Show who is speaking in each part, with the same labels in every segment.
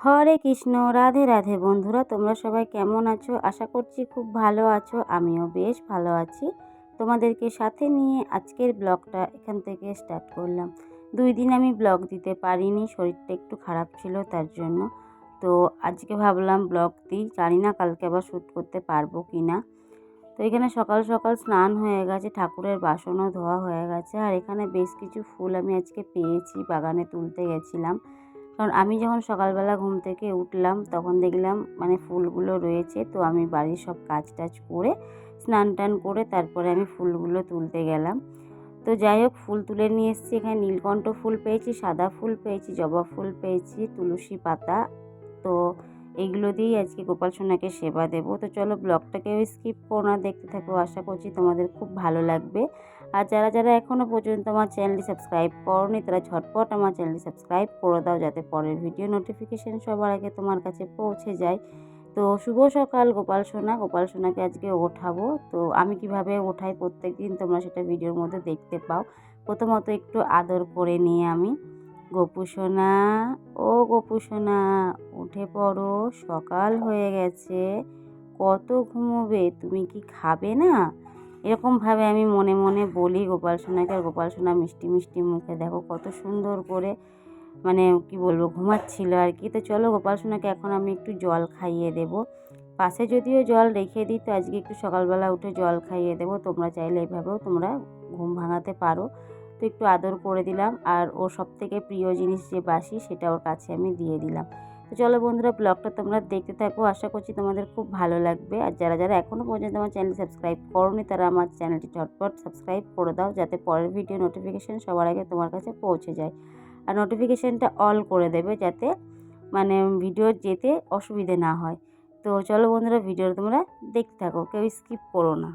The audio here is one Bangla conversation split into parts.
Speaker 1: হরে কৃষ্ণ, রাধে রাধে। বন্ধুরা, তোমরা সবাই কেমন আছো? আশা করছি খুব ভালো আছো। আমিও বেশ ভালো আছি। তোমাদেরকে সাথে নিয়ে আজকের ব্লগটা এখান থেকে স্টার্ট করলাম। দুই দিন আমি ব্লগ দিতে পারিনি, শরীরটা একটু খারাপ ছিল তার জন্য। তো আজকে ভাবলাম ব্লগ দিই, জানি না কালকে আবার শ্যুট করতে পারব কি না তো এখানে সকাল সকাল স্নান হয়ে গেছে, ঠাকুরের বাসনও ধোয়া হয়ে গেছে। আর এখানে বেশ কিছু ফুল আমি আজকে পেয়েছি, বাগানে তুলতে গেছিলাম। কারণ আমি যখন সকালবেলা ঘুম থেকে উঠলাম, তখন দেখলাম মানে ফুলগুলো রয়েছে। তো আমি বাড়ির সব কাজ টাজ করে স্নান টান করে তারপরে আমি ফুলগুলো তুলতে গেলাম। তো যাই হোক, ফুল তুলে নিয়ে এসেছি। এখানে নীলকণ্ঠ ফুল পেয়েছি, সাদা ফুল পেয়েছি, জবা ফুল পেয়েছি, তুলসী পাতা। তো এইগুলো দিয়েই আজকে গোপাল সোনাকে সেবা দেবো। তো চলো ব্লগটাকেও স্কিপ করো না, দেখতে থাকো। আশা করছি তোমাদের খুব ভালো লাগবে। আর যারা যারা এখনও পর্যন্ত আমার চ্যানেলটি সাবস্ক্রাইব করনি, তারা ঝটপট আমার চ্যানেলটি সাবস্ক্রাইব করে দাও যাতে পরের ভিডিও নোটিফিকেশান সবার আগে তোমার কাছে পৌঁছে যায়। তো শুভ সকাল, গোপাল সোনা। গোপাল সোনাকে আজকে ওঠাবো। তো আমি কীভাবে ওঠাই প্রত্যেক দিন তোমরা সেটা ভিডিওর মধ্যে দেখতে পাও। প্রথমত একটু আদর করে নিয়ে আমি। গোপু সোনা, ও গোপু সোনা, উঠে পড়ো। সকাল হয়ে গেছে। কত ঘুমোবে? তুমি কি খাবে না? এরকমভাবে আমি মনে মনে বলি, গোপাল সোনাকে আর গোপাল সোনা মিষ্টি মিষ্টি মুখে দেখো কত সুন্দর করে মানে কি বলব ঘুমাচ্ছিল আর কি তো চলো গোপাল সোনাকে এখন আমি একটু জল খাইয়ে দেব। পাশে যদিও জল রেখে দিই, তো আজকে একটু সকালবেলা উঠে জল খাইয়ে দেবো। তোমরা চাইলে এইভাবেও তোমরা ঘুম ভাঙাতে পারো। তো একটু আদর করে দিলাম, আর ওর সব থেকে প্রিয় জিনিস যে বাসি সেটা ওর কাছে আমি দিয়ে দিলাম। তো চলো বন্ধুরা, ব্লগটা তোমরা দেখতে থাকো। আশা করছি তোমাদের খুব ভালো লাগবে। আর যারা যারা এখনও পর্যন্ত আমার চ্যানেল সাবস্ক্রাইব করনি, তারা আমার চ্যানেলটি ঝটপট সাবস্ক্রাইব করে দাও, যাতে পরের ভিডিও নোটিফিকেশান সবার আগে তোমার কাছে পৌঁছে যায়। আর নোটিফিকেশানটা অল করে দেবে, যাতে মানে ভিডিও যেতে অসুবিধে না হয়। তো চলো বন্ধুরা ভিডিও তোমরা দেখতে থাকো, কেউ স্কিপ করো না।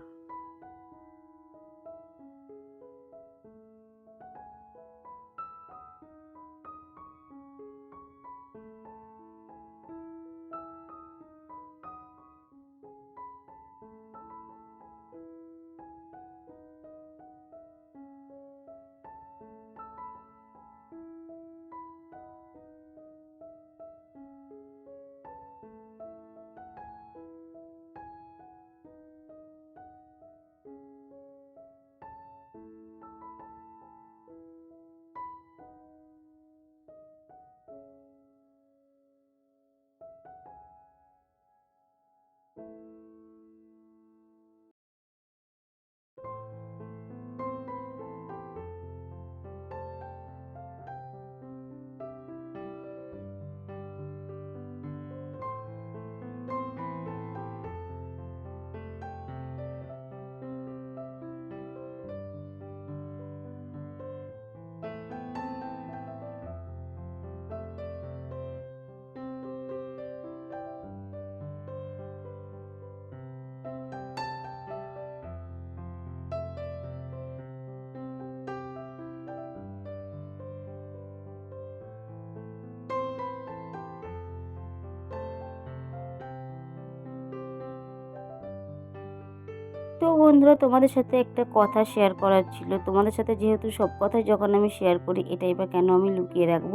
Speaker 1: তো বন্ধুরা, তোমাদের সাথে একটা কথা শেয়ার করার ছিল। তোমাদের সাথে যেহেতু সব কথাই যখন আমি শেয়ার করি, এটাই বা কেন আমি লুকিয়ে রাখব?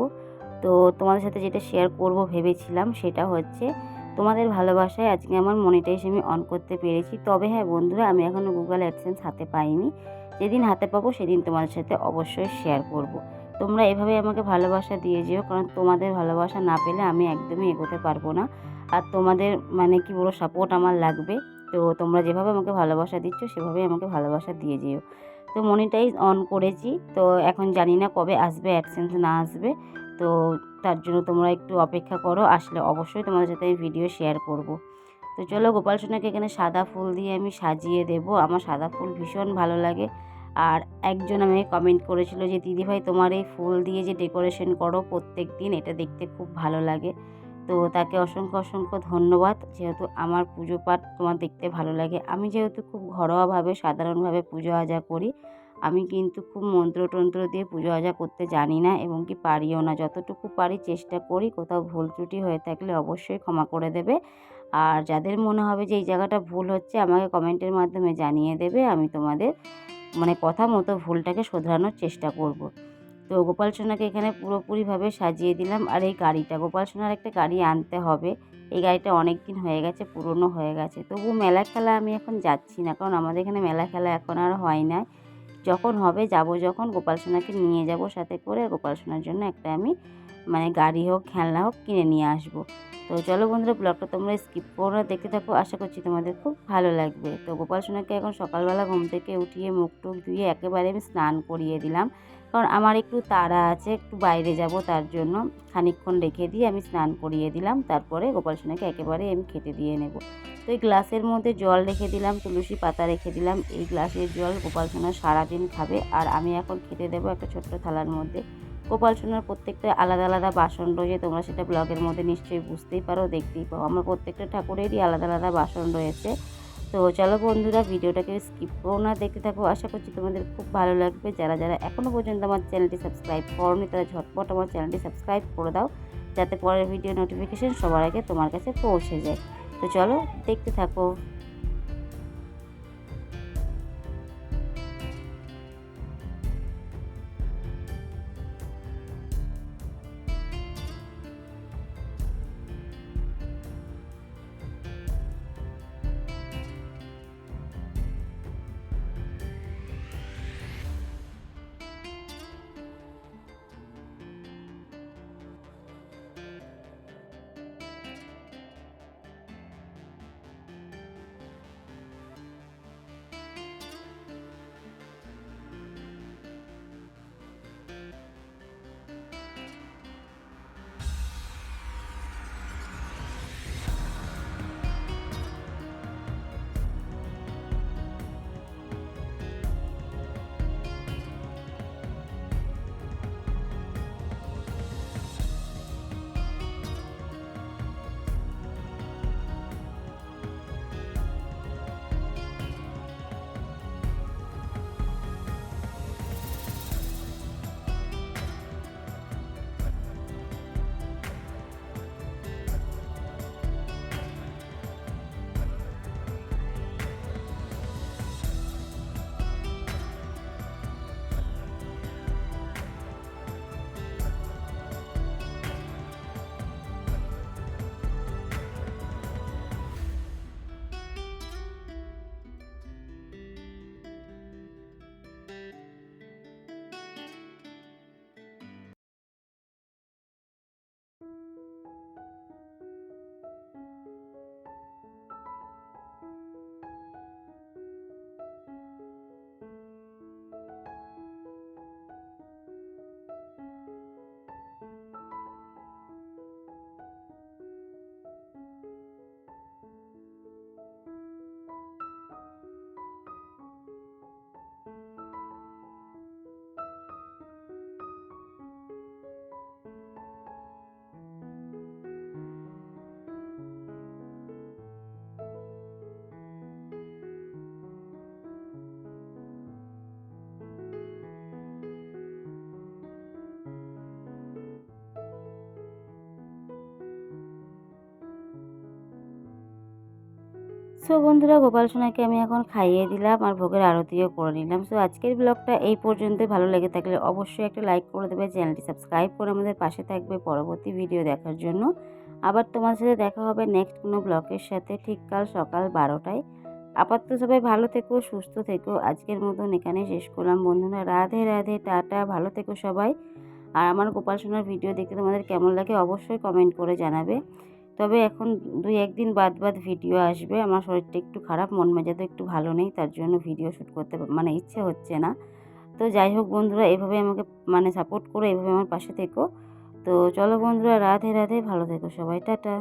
Speaker 1: তো তোমাদের সাথে যেটা শেয়ার করব ভেবেছিলাম, সেটা হচ্ছে তোমাদের ভালোবাসায় আজকে আমার মনিটাইজ আমি অন করতে পেরেছি। তবে হ্যাঁ বন্ধুরা, আমি এখনও গুগল অ্যাডসেন্স হাতে পাইনি। যেদিন হাতে পাবো, সেদিন তোমাদের সাথে অবশ্যই শেয়ার করব। তোমরা এভাবে আমাকে ভালোবাসা দিয়ে যেও, কারণ তোমাদের ভালোবাসা না পেলে আমি একদমই এগোতে পারব না। আর তোমাদের মানে কি বলো সাপোর্ট আমার লাগবে। তো তোমরা যেভাবে আমাকে ভালোবাসা দিচ্ছ, সেভাবেই আমাকে ভালোবাসা দিয়ে যেও। তো মনিটাইজ অন করেছি। তো এখন জানি না কবে আসবে অ্যাডসেন্স না আসবে। তো তার জন্য তোমরা একটু অপেক্ষা করো, আসলে অবশ্যই তোমাদের সাথে আমি ভিডিও শেয়ার করব। তো চলো গোপাল সোনাকে এখানে সাদা ফুল দিয়ে আমি সাজিয়ে দেব। আমার সাদা ফুল ভীষণ ভালো লাগে। আর একজন আমাকে কমেন্ট করেছিল যে, দিদিভাই, তোমার এই ফুল দিয়ে যে ডেকোরেশন করো প্রত্যেক দিন এটা দেখতে খুব ভালো লাগে। তো তাকে অসংখ্য অসংখ্য ধন্যবাদ। যেহেতু আমার পুজো পাঠ তোমার দেখতে ভালো লাগে, আমি যেহেতু খুব ঘরোয়াভাবে, সাধারণভাবে পুজো আজা করি, আমি কিন্তু খুব মন্ত্রতন্ত্র দিয়ে পুজো আজা করতে জানি না এবং কি পারিও না। যতটুকু পারি চেষ্টা করি, কোথাও ভুল ত্রুটি হয়ে থাকলে অবশ্যই ক্ষমা করে দেবে। আর যাদের মনে হবে যে এই জায়গাটা ভুল হচ্ছে, আমাকে কমেন্টের মাধ্যমে জানিয়ে দেবে, আমি তোমাদের মানে কথা মতো ভুলটাকে শোধরানোর চেষ্টা করব। তো গোপাল সোনাকে এখানে পুরোপুরিভাবে সাজিয়ে দিলাম। আর এই গাড়িটা, গোপাল সোনার একটা গাড়ি আনতে হবে। এই গাড়িটা অনেক দিন হয়ে গেছে, পুরনো হয়ে গেছে। তবু মেলা খেলা আমি এখন যাচ্ছি না, কারণ আমাদের এখানে মেলা খেলা এখন আর হয় না। যখন হবে, যাব যখন, গোপাল সোনাকে নিয়ে যাব সাথে করে গোপাল সোনার জন্য একটা আমি মানে গাড়ি হোক, খেলনা হোক, কিনে নিয়ে আসব। তো চলো বন্ধুরা, ব্লগটা তোমরা স্কিপ করো, দেখতে থাকো। আশা করছি তোমাদের খুব ভালো লাগবে। তো গোপাল সোনাকে এখন সকালবেলা ঘুম থেকে উঠিয়ে মুখ টুক ধুয়ে একেবারে আমি স্নান করিয়ে দিলাম। কারণ আমার একটু তাড়া আছে, একটু বাইরে যাব তার জন্য। খানিকক্ষণ রেখে দিয়ে আমি স্নান করিয়ে দিলাম। তারপরে গোপাল সোনাকে একেবারে আমি খেতে দিয়ে নেব। তো এই গ্লাসের মধ্যে জল রেখে দিলাম, তুলসী পাতা রেখে দিলাম। এই গ্লাসের জল গোপাল সোনা সারাদিন খাবে। আর আমি এখন খেতে দেবো একটা ছোট্ট থালার মধ্যে। গোপাল সোনার প্রত্যেকটা আলাদা আলাদা বাসন রয়েছে, তোমরা সেটা ব্লগের মধ্যে নিশ্চয়ই বুঝতেই পারো, দেখতেই পাও। আমার প্রত্যেকটা ঠাকুরেরই আলাদা আলাদা বাসন রয়েছে। তো চলো বন্ধুরা, ভিডিওটাকে স্কিপ করো না, দেখতে থাকো। আশা করছি তোমাদের খুব ভালো লাগবে। যারা যারা এখনও পর্যন্ত আমার চ্যানেলটি সাবস্ক্রাইব করোনি, তারা ঝটপট আমার চ্যানেলটি সাবস্ক্রাইব করে দাও, যাতে পরের ভিডিও নোটিফিকেশান সবার আগে তোমার কাছে পৌঁছে যায়। তো চলো, দেখতে থাকো। সো বন্ধুরা, গোপাল সোনাকে আমি এখন খাইয়ে দিলাম আর ভোগের আরতিও করে নিলাম। সো আজকের ব্লগটা এই পর্যন্তই। ভালো লেগে থাকলে অবশ্যই একটা লাইক করে দেবে, চ্যানেলটি সাবস্ক্রাইব করে আমাদের পাশে থাকবে পরবর্তী ভিডিও দেখার জন্য। আবার তোমার সাথে দেখা হবে নেক্সট কোনো ব্লগের সাথে ঠিক কাল সকাল বারোটায়। আপাতত সবাই ভালো থেকো, সুস্থ থেকো। আজকের মতন এখানে শেষ করলাম। বন্ধুরা, রাধে রাধে, টাটা। ভালো থেকো সবাই। আর আমার গোপাল সোনার ভিডিও দেখতে তোমাদের কেমন লাগে অবশ্যই কমেন্ট করে জানাবে। তবে এখন দুই একদিন বাদ বাদ ভিডিও আসবে। আমার শরীরটা একটু খারাপ, মন মেজাজও একটু ভালো নেই, তার জন্য ভিডিও শ্যুট করতে মানে ইচ্ছে হচ্ছে না। তো যাই হোক বন্ধুরা, এভাবে আমাকে মানে সাপোর্ট করো, এভাবে আমার পাশে থেকো। তো চলো বন্ধুরা, রাধে রাধে, ভালো থেকো সবাই, টাটা।